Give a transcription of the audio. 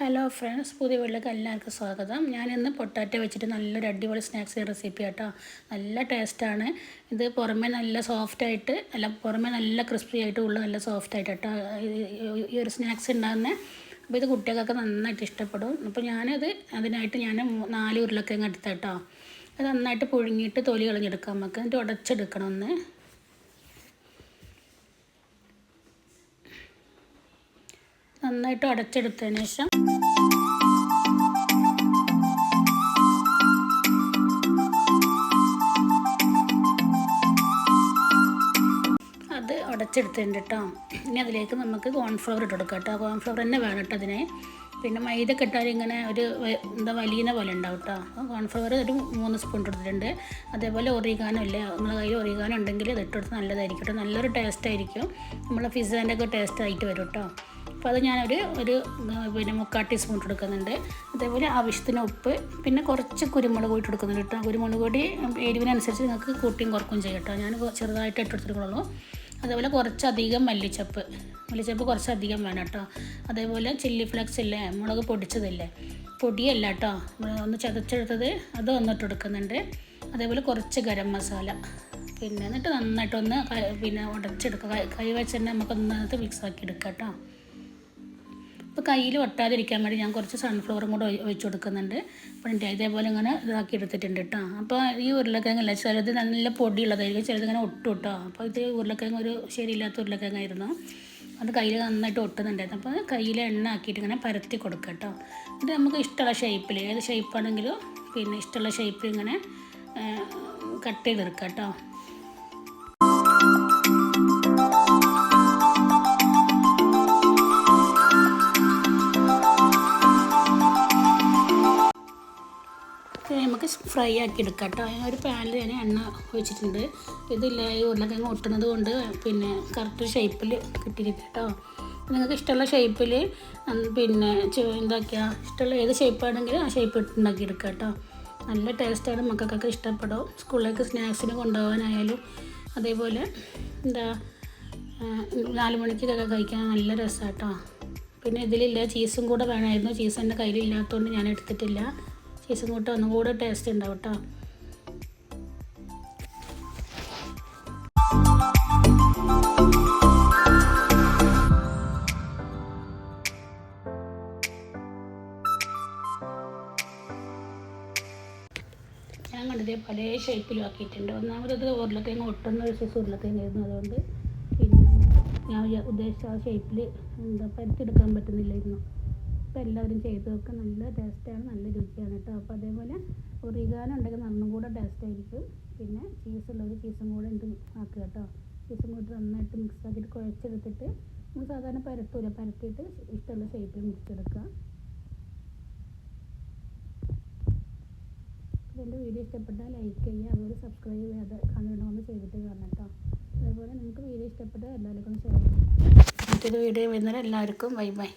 Hello friends പുതിയ വീട്ടിലേക്ക് എല്ലാവർക്കും സ്വാഗതം. ഞാനിന്ന് പൊട്ടാറ്റോ വെച്ചിട്ട് നല്ലൊരു അടിപൊളി സ്നാക്സ് റെസിപ്പി കേട്ടോ നല്ല ടേസ്റ്റാണ് ഇത് പുറമേ നല്ല സോഫ്റ്റായിട്ട് അല്ല പുറമേ നല്ല ക്രിസ്പി ആയിട്ട് ഉള്ള നല്ല സോഫ്റ്റായിട്ട് കേട്ടോ ഈ ഒരു സ്നാക്സ് ഉണ്ടാകുന്നത് അപ്പോൾ ഇത് കുട്ടികൾക്കൊക്കെ നന്നായിട്ട് ഇഷ്ടപ്പെടും. അപ്പോൾ ഞാനത് അതിനായിട്ട് ഞാൻ നാല് ഉരുളക്കിഴങ്ങ് എടുത്ത അത് നന്നായിട്ട് പുഴുങ്ങിയിട്ട് തൊലി കളഞ്ഞെടുക്കാം നമുക്ക്. എന്നിട്ട് ഉടച്ചെടുക്കണം ഒന്ന്. നന്നായിട്ട് അടച്ചെടുത്തതിന് ശേഷം അത് അടച്ചെടുത്തിട്ടുണ്ട് കേട്ടോ ഇനി അതിലേക്ക് നമുക്ക് കോൺഫ്ലവർ ഇട്ട് കൊടുക്കാം കേട്ടോ കോൺഫ്ലവർ തന്നെ വേണം കേട്ടോ അതിനെ. പിന്നെ മൈദ കിട്ടാൻ ഇങ്ങനെ ഒരു എന്താ വലിയ പോലെ ഉണ്ടാവും കേട്ടോ കോൺഫ്ലവർ ഒരു മൂന്ന് സ്പൂൺ ഇട്ടിട്ടുണ്ട് അതേപോലെ ഒറിഗാനോ ഇല്ലേ? നിങ്ങളുടെ കയ്യിൽ ഒറിഗാനോ ഉണ്ടെങ്കിൽ അത് ഇട്ടെടുത്ത് നല്ലതായിരിക്കും കേട്ടോ നല്ലൊരു ടേസ്റ്റ് ആയിരിക്കും. നമ്മളെ പിസ്സേന്റെ ഒക്കെ ടേസ്റ്റ് ആയിട്ട് വരും കേട്ടോ അപ്പോൾ അത് ഞാനൊരു ഒരു പിന്നെ മുക്കാൽ ടീസ്പൂൺ ഇട്ട് എടുക്കുന്നുണ്ട് അതേപോലെ ആവശ്യത്തിന് ഉപ്പ് പിന്നെ കുറച്ച് കുരുമുളക് കൂടി എടുക്കുന്നുണ്ട് കേട്ടോ. കുരുമുളക് പൊടി എരിവിനനുസരിച്ച് നിങ്ങൾക്ക് കൂട്ടിയും കുറക്കും ചെയ്യും കേട്ടോ. ഞാൻ ചെറുതായിട്ട് ഇട്ടെടുത്തിട്ടുള്ളൂ അതേപോലെ കുറച്ചധികം മല്ലിച്ചപ്പ്. മല്ലിച്ചപ്പ് കുറച്ചധികം വേണം കേട്ടോ. അതേപോലെ ചില്ലി ഫ്ലക്സ് ഇല്ലേ മുളക് പൊടിച്ചതില്ലേ. പൊടിയല്ല കേട്ടോ. ഒന്ന് ചതച്ചെടുത്തത് അത് വന്നിട്ട് എടുക്കുന്നുണ്ട് അതേപോലെ കുറച്ച് ഗരം മസാല. പിന്നെ എന്നിട്ട് നന്നായിട്ടൊന്ന് പിന്നെ ഉടച്ചെടുക്കുക. കൈ വെച്ച് തന്നെ മിക്സ് ആക്കി എടുക്കാം കേട്ടോ. അപ്പോൾ കയ്യിൽ ഒട്ടാതിരിക്കാൻ വേണ്ടി ഞാൻ കുറച്ച് സൺഫ്ലവറും കൂടെ ഒഴിച്ചു കൊടുക്കുന്നുണ്ട്. എന്റെ ഇതേപോലെ ഇങ്ങനെ ഇതാക്കി എടുത്തിട്ടുണ്ട് കേട്ടോ അപ്പോൾ ഈ ഉരുളക്കിഴങ്ങല്ല? ചിലത് നല്ല പൊടിയുള്ളതായിരിക്കും ചിലത് ഇങ്ങനെ ഒട്ടും കേട്ടോ അപ്പോൾ ഇത് ഉരുളക്കിഴങ്ങ് ഒരു ശരിയില്ലാത്ത ഉരുളക്കിഴങ്ങായിരുന്നു. അത് കയ്യിൽ നന്നായിട്ട് ഒട്ടുന്നുണ്ടായിരുന്നു. അപ്പോൾ കയ്യിൽ എണ്ണ ആക്കിയിട്ട് ഇങ്ങനെ പരത്തി കൊടുക്കുക കേട്ടോ ഇത് നമുക്ക് ഇഷ്ടമുള്ള ഷേപ്പിൽ ഏത് ഷേപ്പാണെങ്കിലും പിന്നെ ഇഷ്ടമുള്ള ഷേപ്പിൽ ഇങ്ങനെ കട്ട് ചെയ്തെടുക്കുക കേട്ടോ നമുക്ക് ഫ്രൈ ആക്കി എടുക്കാം കേട്ടോ. ഒരു പാനിൽ ഞാൻ എണ്ണ ഒഴിച്ചിട്ടുണ്ട്. ഇതില്ല ഈ ഉരുളക്കിഴങ്ങ് ഒട്ടുന്നത് കൊണ്ട് പിന്നെ കറക്റ്റ് ഷേപ്പിൽ കിട്ടിയിരിക്കും കേട്ടോ. നിങ്ങൾക്ക് ഇഷ്ടമുള്ള ഷേപ്പിൽ പിന്നെ എന്താക്കിയാ ഇഷ്ടമുള്ള ഏത് ഷേപ്പാണെങ്കിലും ആ ഷേപ്പ് ഉണ്ടാക്കി എടുക്കുക കേട്ടോ. നല്ല ടേസ്റ്റാണ് മക്കൾക്കൊക്കെ ഇഷ്ടപ്പെടും. സ്കൂളിലേക്ക് സ്നാക്സിന് കൊണ്ടുപോകാനായാലും അതേപോലെ എന്താ നാല് മണിക്കൊക്കെ കഴിക്കാൻ നല്ല രസമാണ് കേട്ടോ. പിന്നെ ഇതിലില്ല ചീസും കൂടെ വേണമായിരുന്നു. ചീസ് എന്റെ കയ്യിലില്ലാത്തതുകൊണ്ട് ഞാൻ എടുത്തിട്ടില്ല. ചീസും കൂട്ട് ഒന്നും കൂടെ ടേസ്റ്റ് ഉണ്ടാവും കേട്ടോ. ഞാൻ കണ്ടത് പല ഷേപ്പിലും ആക്കിയിട്ടുണ്ട്. ഒന്നാമത് ഉരുളത്തേങ്ങ ഒട്ടുന്ന ഒരു സൈസ് ഉരുളക്കിഴങ്ങായിരുന്നു അതുകൊണ്ട് പിന്നെ ഞാൻ ഉദ്ദേശിച്ച ആ ഷേപ്പിൽ എന്താ പരത്തിയെടുക്കാൻ പറ്റുന്നില്ലായിരുന്നു. അപ്പോൾ എല്ലാവരും ചെയ്ത് നോക്കുക നല്ല ടേസ്റ്റാണ് നല്ല രുചിയാണ് കേട്ടോ. അപ്പോൾ അതേപോലെ ഒറിഗാനോ ഉണ്ടെങ്കിൽ നന്നും കൂടെ ടേസ്റ്റ് ആയിരിക്കും പിന്നെ ചീസുള്ളവർ ചീസും കൂടെ ഉണ്ട് ആക്കുക കേട്ടോ. ചീസും കൂടി നന്നായിട്ട് മിക്സ് ആക്കിയിട്ട് കുഴച്ചെടുത്തിട്ട് നമ്മൾ സാധാരണ പരത്തൂല പരത്തിയിട്ട് ഇഷ്ടമുള്ള ഷേപ്പിൽ മുറിച്ചെടുക്കുക എന്റെ വീഡിയോ ഇഷ്ടപ്പെട്ടാൽ ലൈക്ക് ചെയ്യുക അതുപോലെ സബ്സ്ക്രൈബ് ചെയ്യാതെ കാണണമെന്ന് ചെയ്തിട്ട് കാണാം കേട്ടോ. അതേപോലെ നിങ്ങൾക്ക് വീഡിയോ ഇഷ്ടപ്പെട്ടാൽ എല്ലാവർക്കും ഷെയർ ചെയ്യാം. മറ്റൊരു വീഡിയോ വരുന്നവരെ എല്ലാവർക്കും ബൈ ബൈ